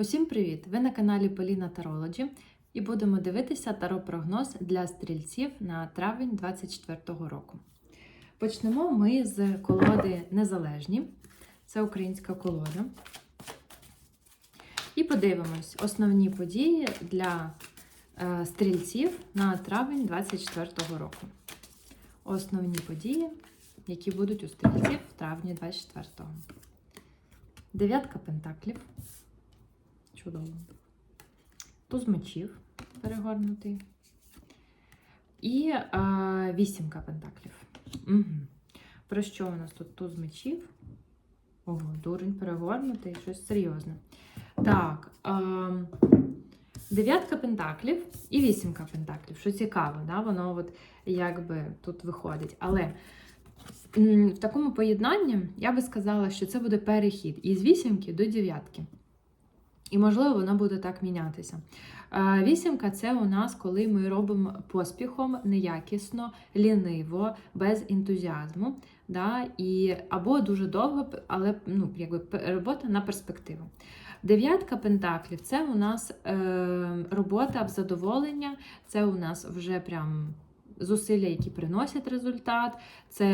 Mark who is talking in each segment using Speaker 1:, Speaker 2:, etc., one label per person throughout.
Speaker 1: Усім привіт! Ви на каналі Поліна Тарологі і будемо дивитися таро-прогноз для стрільців на травень 2024 року. Почнемо ми з колоди Незалежні. Це українська колода. І подивимось основні події для е, стрільців на травень 2024 року. Основні події, які будуть у стрільців в травні 2024. Дев'ятка пентаклів. Чудово. Туз мечів перегорнутий. І а, вісімка пентаклів. Угу. Про що у нас тут туз мечів? Ого, дурень перегорнутий, щось серйозне. Так. А, дев'ятка пентаклів і вісімка пентаклів. Що цікаво, да? воно от якби тут виходить. Але в такому поєднанні я би сказала, що це буде перехід із вісімки до дев'ятки. І, можливо, воно буде так мінятися. Е, Вісімка це у нас, коли ми робимо поспіхом, неякісно, ліниво, без ентузіазму. Да? І, або дуже довго, але ну, якби робота на перспективу. Дев'ятка пентаклів це у нас е, робота в задоволення, це у нас вже прям зусилля, які приносять результат, це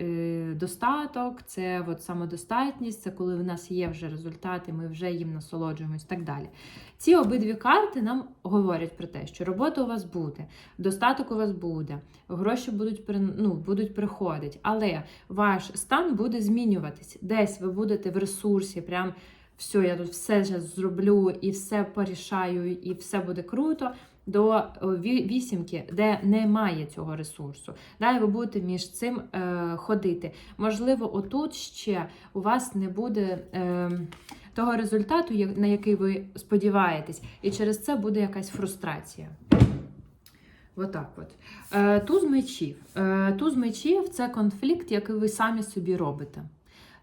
Speaker 1: е, достаток, це от самодостатність, це коли в нас є вже результати, ми вже їм насолоджуємось і так далі. Ці обидві карти нам говорять про те, що робота у вас буде, достаток у вас буде, гроші будуть ну, будуть приходити, але ваш стан буде змінюватись. Десь ви будете в ресурсі, прям все, я тут все зараз зроблю і все порішаю, і все буде круто. До вісімки, де немає цього ресурсу, да, і ви будете між цим е, ходити. Можливо, отут ще у вас не буде е, того результату, на який ви сподіваєтесь, і через це буде якась фрустрація. Отак от. Е, туз мечів. Е, туз мечів це конфлікт, який ви самі собі робите.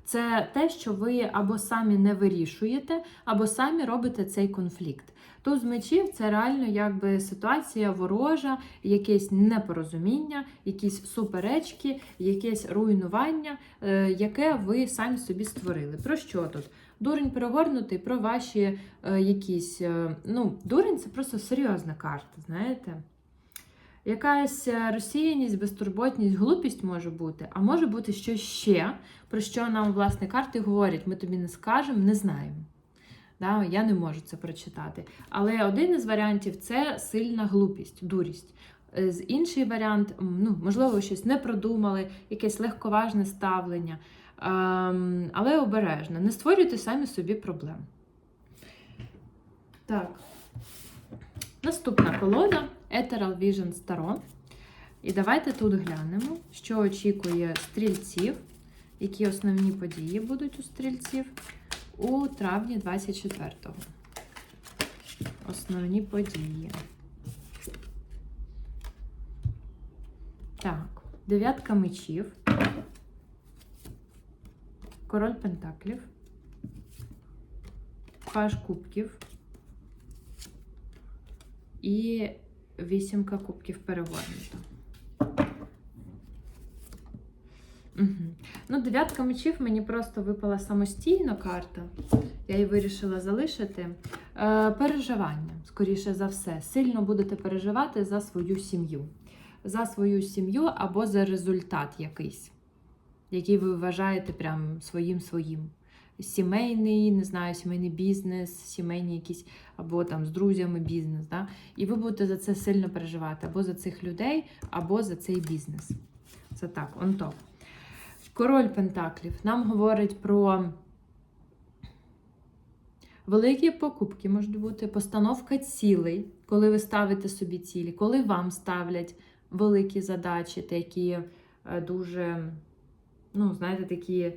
Speaker 1: Це те, що ви або самі не вирішуєте, або самі робите цей конфлікт. Туз мечів це реально якби ситуація ворожа, якесь непорозуміння, якісь суперечки, якесь руйнування, е, яке ви самі собі створили. Про що тут? Дурень перегорнутий про ваші е, якісь. е, ну, дурень це просто серйозна карта, знаєте? Якась е, розсіяність, безтурботність, глупість може бути, а може бути щось ще, про що нам, власне, карти говорять, ми тобі не скажемо, не знаємо. Да, я не можу це прочитати. Але один із варіантів це сильна глупість, дурість. Е, інший варіант, ну, можливо, щось не продумали, якесь легковажне ставлення. Ем, але обережно, не створюйте самі собі проблем. Так. Наступна колода Ethereal Vision Tarot. І давайте тут глянемо, що очікує стрільців, які основні події будуть у стрільців у травні 24-го. Основні події. Так, дев'ятка мечів, король пентаклів, паж кубків і вісімка кубків перегорнута. Угу. Ну, дев'ятка мечів мені просто випала самостійно карта. Я її вирішила залишити. Е, переживання, скоріше за все, сильно будете переживати за свою сім'ю. За свою сім'ю або за результат якийсь, який ви вважаєте прям своїм своїм. Сімейний, не знаю, сімейний бізнес, сімейні якісь, або там з друзями бізнес. Да? І ви будете за це сильно переживати, або за цих людей, або за цей бізнес. Це так, он топ. Король Пентаклів нам говорить про великі покупки, можуть бути, постановка цілей, коли ви ставите собі цілі, коли вам ставлять великі задачі, такі е, дуже, ну, знаєте, такі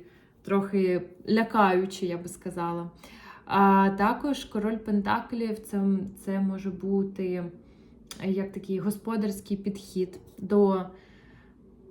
Speaker 1: трохи лякаючі, я би сказала. А також король Пентаклів це, це може бути е, як такий господарський підхід до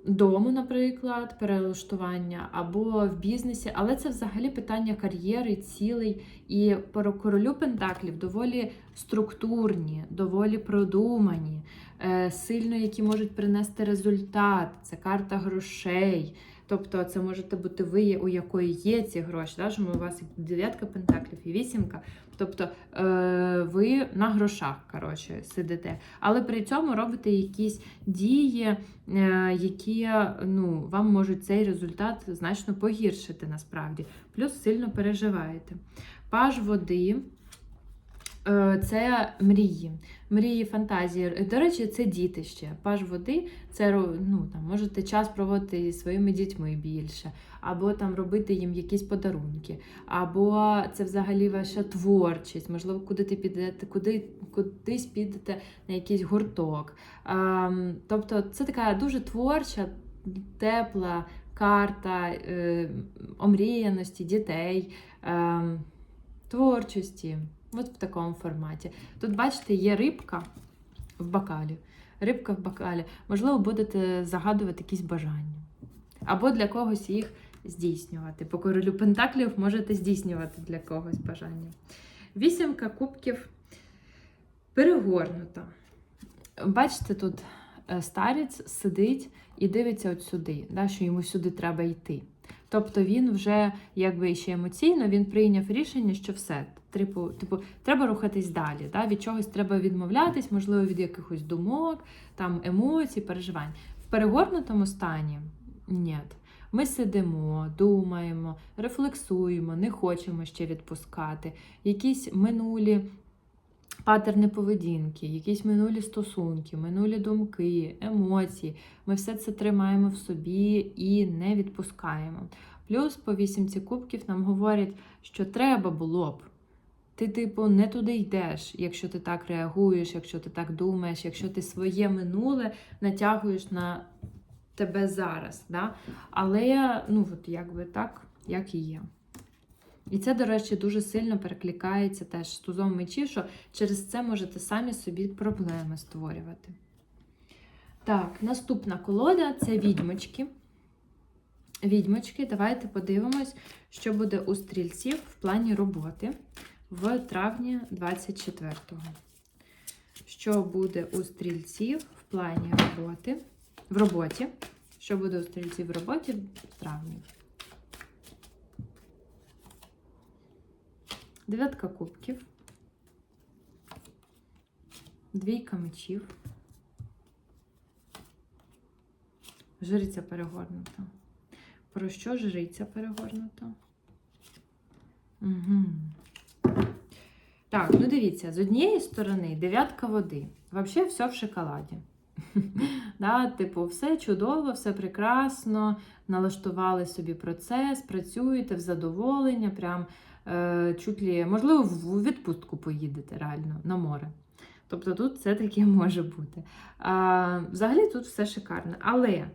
Speaker 1: дому, наприклад, перелаштування, або в бізнесі, але це взагалі питання кар'єри, цілей. І про королю Пентаклів доволі структурні, доволі продумані, е, сильно які можуть принести результат. Це карта грошей, Тобто, це можете бути ви, у якої є ці гроші. Да? Що у вас і дев'ятка пентаклів і вісімка. Тобто е, ви на грошах коротше, сидите. Але при цьому робите якісь дії, е, які ну, вам можуть цей результат значно погіршити насправді. Плюс сильно переживаєте. Паж води. Е, Це мрії, мрії, фантазії. До речі, це діти ще. Паж води, це ну, там, можете час проводити зі своїми дітьми більше, або там робити їм якісь подарунки, або це взагалі ваша творчість, можливо, куди ти підете, куди, кудись підете на якийсь гурток. Ем, тобто це така дуже творча, тепла карта е, омріяності дітей, ем, творчості. От в такому форматі. Тут, бачите, є рибка в бокалі. Рибка в бокалі. Можливо, будете загадувати якісь бажання. Або для когось їх здійснювати. По королю Пентаклів можете здійснювати для когось бажання. Вісімка кубків перегорнута. Бачите, тут е, старець сидить і дивиться от сюди, да, що йому сюди треба йти. Тобто він вже якби ще емоційно він прийняв рішення, що все, типу, типу треба рухатись далі. Да? Від чогось треба відмовлятись, можливо, від якихось думок, там емоцій, переживань. В перегорнутому стані ні. Ми сидимо, думаємо, рефлексуємо, не хочемо ще відпускати. Якісь минулі патерни поведінки, якісь минулі стосунки, минулі думки, емоції. Ми все це тримаємо в собі і не відпускаємо. Плюс по вісімці кубків нам говорять, що треба було б. Ти, типу, не туди йдеш, якщо ти так реагуєш, якщо ти так думаєш, якщо ти своє минуле натягуєш на тебе зараз. Да? Але ну, от якби так, як і є. І це, до речі, дуже сильно перекликається теж з тузом мечів, що через це можете самі собі проблеми створювати. Так, наступна колода це відьмочки. Відьмочки, давайте подивимось, що буде у стрільців в плані роботи в травні 24-го. Що буде у стрільців в плані роботи, в роботі? Що буде у стрільців в роботі в травні? Дев'ятка кубків, двійка мечів, жриця перегорнута. Про що жриця перегорнута? Угу. Так, ну дивіться, з однієї сторони дев'ятка води. Взагалі все в шоколаді. да, Типу, все чудово, все прекрасно, налаштували собі процес, працюєте в задоволення, прям е, чуть лі, можливо, в відпустку поїдете реально на море. Тобто тут це таке може бути. А, Взагалі тут все шикарно. Але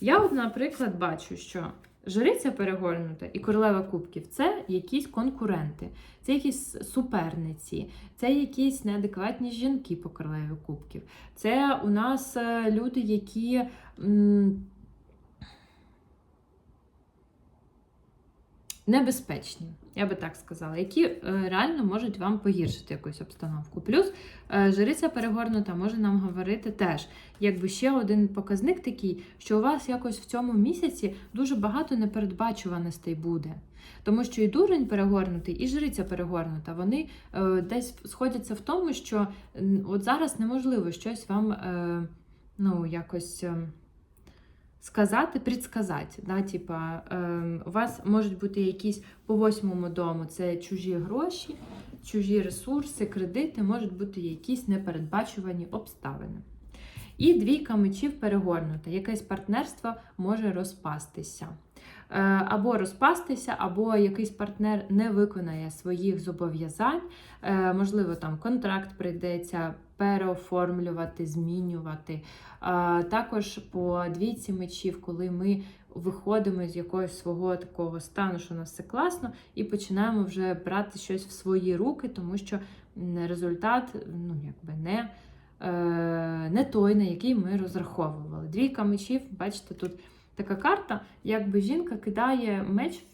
Speaker 1: я, от, наприклад, бачу, що жриця перегорнута і королева кубків це якісь конкуренти, це якісь суперниці, це якісь неадекватні жінки по королеві кубків. Це у нас е, люди, які. м, Небезпечні, я би так сказала, які е, реально можуть вам погіршити якусь обстановку. Плюс е, жриця перегорнута може нам говорити теж, якби ще один показник такий, що у вас якось в цьому місяці дуже багато непередбачуваностей буде. Тому що і дурень перегорнутий, і жриця перегорнута, вони е, десь сходяться в тому, що от зараз неможливо щось вам ну, якось. Сказати, предсказати. Да? Типа, е, у вас можуть бути якісь по восьмому дому це чужі гроші, чужі ресурси, кредити, можуть бути якісь непередбачувані обставини. І двійка мечів перегорнута. Якесь партнерство може розпастися. Е, Або розпастися, або якийсь партнер не виконає своїх зобов'язань. Е, Можливо, там контракт прийдеться переоформлювати, змінювати. Також по двійці мечів, коли ми виходимо з якогось свого такого стану, що у нас все класно, і починаємо вже брати щось в свої руки, тому що результат ну, якби не, е, не той, на який ми розраховували. Двійка мечів, бачите, тут така карта, якби жінка кидає меч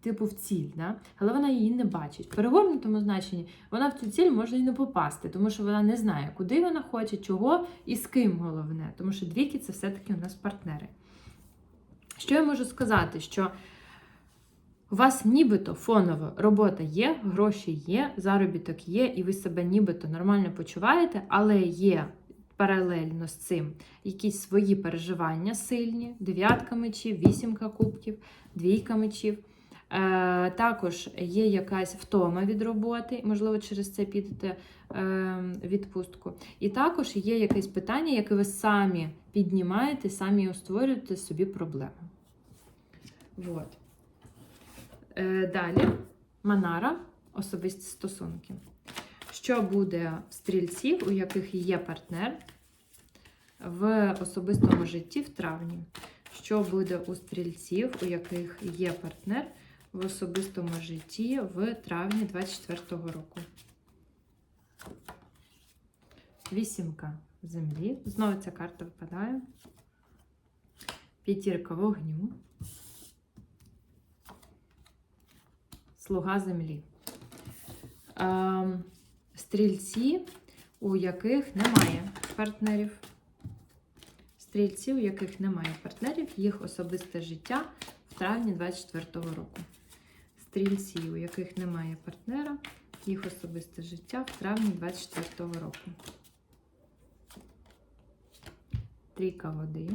Speaker 1: типу в ціль, да? але вона її не бачить. В перегорнутому значенні вона в цю ціль може і не попасти, тому що вона не знає, куди вона хоче, чого і з ким головне. Тому що двійки це все-таки у нас партнери. Що я можу сказати? Що у вас нібито фоново робота є, гроші є, заробіток є, і ви себе нібито нормально почуваєте, але є паралельно з цим якісь свої переживання сильні, дев'ятка мечів, вісімка кубків, двійка мечів. Е, також є якась втома від роботи, можливо, через це підете е, відпустку. І також є якесь питання, яке ви самі піднімаєте, самі створюєте собі проблеми. Вот. Е, далі Манара, особисті стосунки. Що буде в стрільців, у яких є партнер в особистому житті в травні? Що буде у стрільців, у яких є партнер в особистому житті в травні 24-го року? Вісімка землі. Знову ця карта випадає. П'ятірка вогню. Слуга землі. Стрільці, у яких немає партнерів. Стрільці, у яких немає партнерів, їх особисте життя в травні 24-го року. Стрільці, у яких немає партнера, їх особисте життя в травні 24-го року. Трійка води.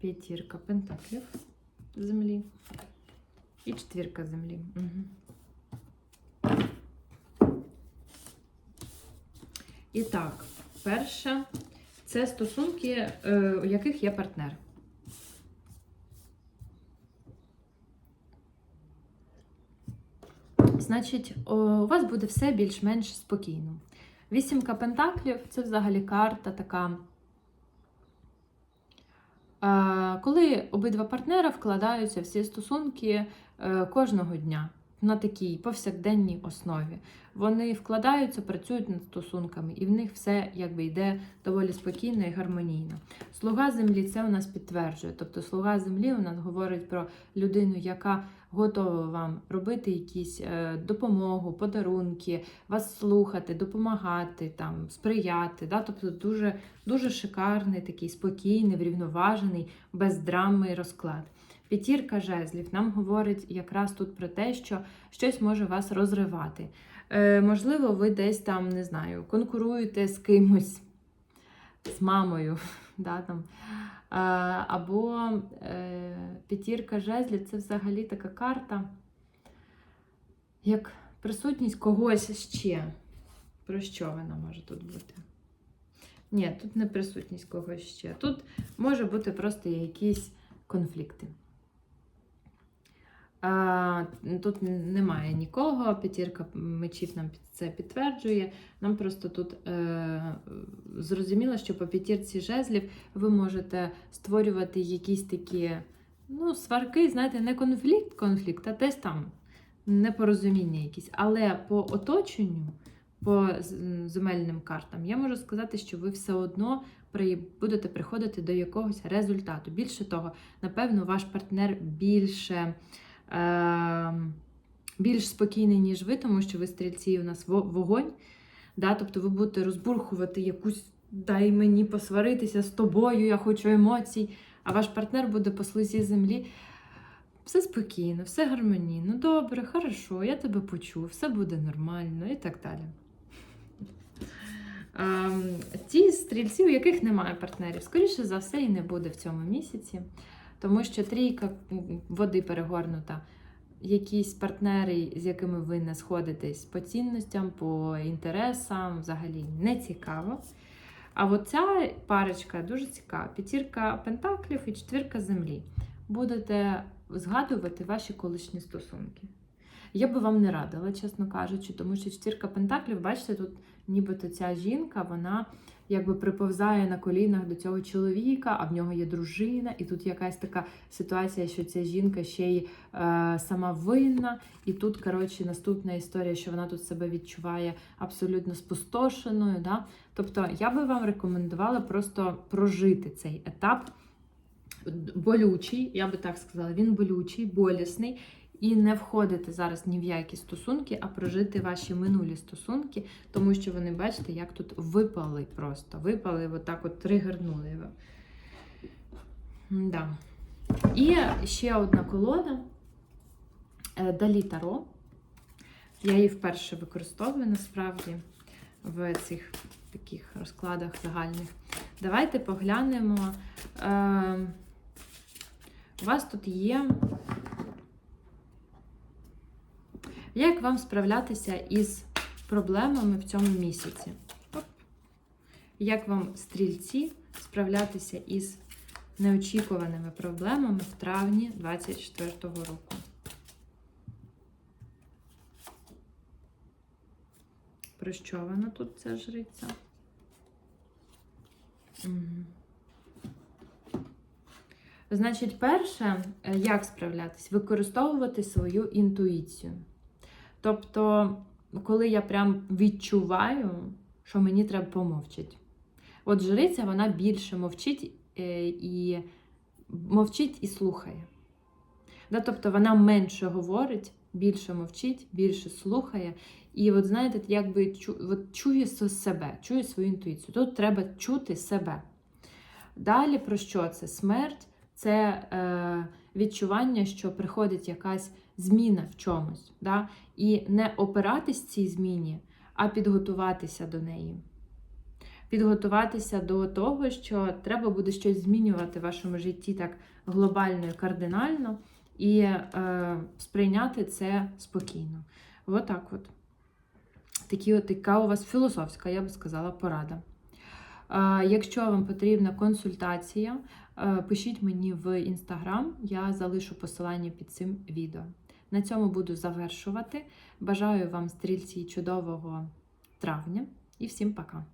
Speaker 1: П'ятірка пентаклів землі. І четвірка землі. Угу. І так, перше, це стосунки, е, у яких є партнер. Значить, у вас буде все більш-менш спокійно. Вісімка пентаклів це взагалі карта така. Коли обидва партнера вкладаються в ці стосунки е, кожного дня на такій повсякденній основі. Вони вкладаються, працюють над стосунками, і в них все якби йде доволі спокійно і гармонійно. Слуга землі це у нас підтверджує. Тобто, слуга землі у нас говорить про людину, яка готова вам робити якісь е, допомогу, подарунки, вас слухати, допомагати, там, сприяти. Да? Тобто дуже, дуже шикарний, такий спокійний, врівноважений, без драми розклад. П'ятірка жезлів нам говорить якраз тут про те, що щось може вас розривати. Е, можливо, ви десь там, не знаю, конкуруєте з кимось, з мамою. да, там. Е, або е, п'ятірка жезлів це взагалі така карта, як присутність когось ще. Про що вона може тут бути? Ні, тут не присутність когось ще. Тут може бути просто якісь конфлікти. Тут немає нікого, п'ятірка мечів нам це підтверджує. Нам просто тут е, зрозуміло, що по п'ятірці жезлів ви можете створювати якісь такі ну, сварки, знаєте, не конфлікт, конфлікт, а десь там непорозуміння якісь. Але по оточенню, по земельним картам, я можу сказати, що ви все одно будете приходити до якогось результату. Більше того, напевно, ваш партнер більше. Ем, більш спокійний, ніж ви, тому що ви стрільці у нас вогонь. Да? Тобто ви будете розбурхувати якусь, дай мені посваритися з тобою, я хочу емоцій, а ваш партнер буде по слизі землі. Все спокійно, все гармонійно, добре, хорошо, я тебе почув, все буде нормально і так далі. Ем, ті стрільці, у яких немає партнерів, скоріше за все, і не буде в цьому місяці тому що трійка води перегорнута. Якісь партнери, з якими ви не сходитесь по цінностям, по інтересам, взагалі не цікаво. А от ця парочка дуже цікава. П'ятірка пентаклів і четвірка землі. Будете згадувати ваші колишні стосунки. Я би вам не радила, чесно кажучи, тому що четвірка пентаклів, бачите, тут нібито ця жінка, вона якби приповзає на колінах до цього чоловіка, а в нього є дружина, і тут якась така ситуація, що ця жінка ще й е, сама винна. І тут, коротше, наступна історія, що вона тут себе відчуває абсолютно спустошеною. Да? Тобто, я би вам рекомендувала просто прожити цей етап. Болючий, я би так сказала, він болючий, болісний. І не входити зараз ні в які стосунки, а прожити ваші минулі стосунки, тому що вони, бачите, як тут випали просто. Випали, отак от тригернули. Да. І ще одна колода е, Далі Таро. Я її вперше використовую насправді в цих таких розкладах загальних. Давайте поглянемо. Е, у вас тут є. Як вам справлятися із проблемами в цьому місяці? Як вам, стрільці, справлятися із неочікуваними проблемами в травні 2024 року? Про що вона тут ця жриця? Мгм. Значить, перше, е, як справлятись? Використовувати свою інтуїцію. Тобто, коли я прям відчуваю, що мені треба помовчати. От жриця, вона більше мовчить е, і мовчить і слухає. Да, тобто вона менше говорить, більше мовчить, більше слухає. І от знаєте, якби чу, от чує себе, чує свою інтуїцію. Тут треба чути себе. Далі про що це? Смерть це е, відчування, що приходить якась зміна в чомусь. Да? І не опиратись цій зміні, а підготуватися до неї. Підготуватися до того, що треба буде щось змінювати в вашому житті так глобально і кардинально, і е, сприйняти це спокійно. Отак от. Такі, така у вас філософська, я би сказала, порада. Е, Якщо вам потрібна консультація, е, пишіть мені в інстаграм, я залишу посилання під цим відео. На цьому буду завершувати. Бажаю вам, стрільці, чудового травня і всім пока!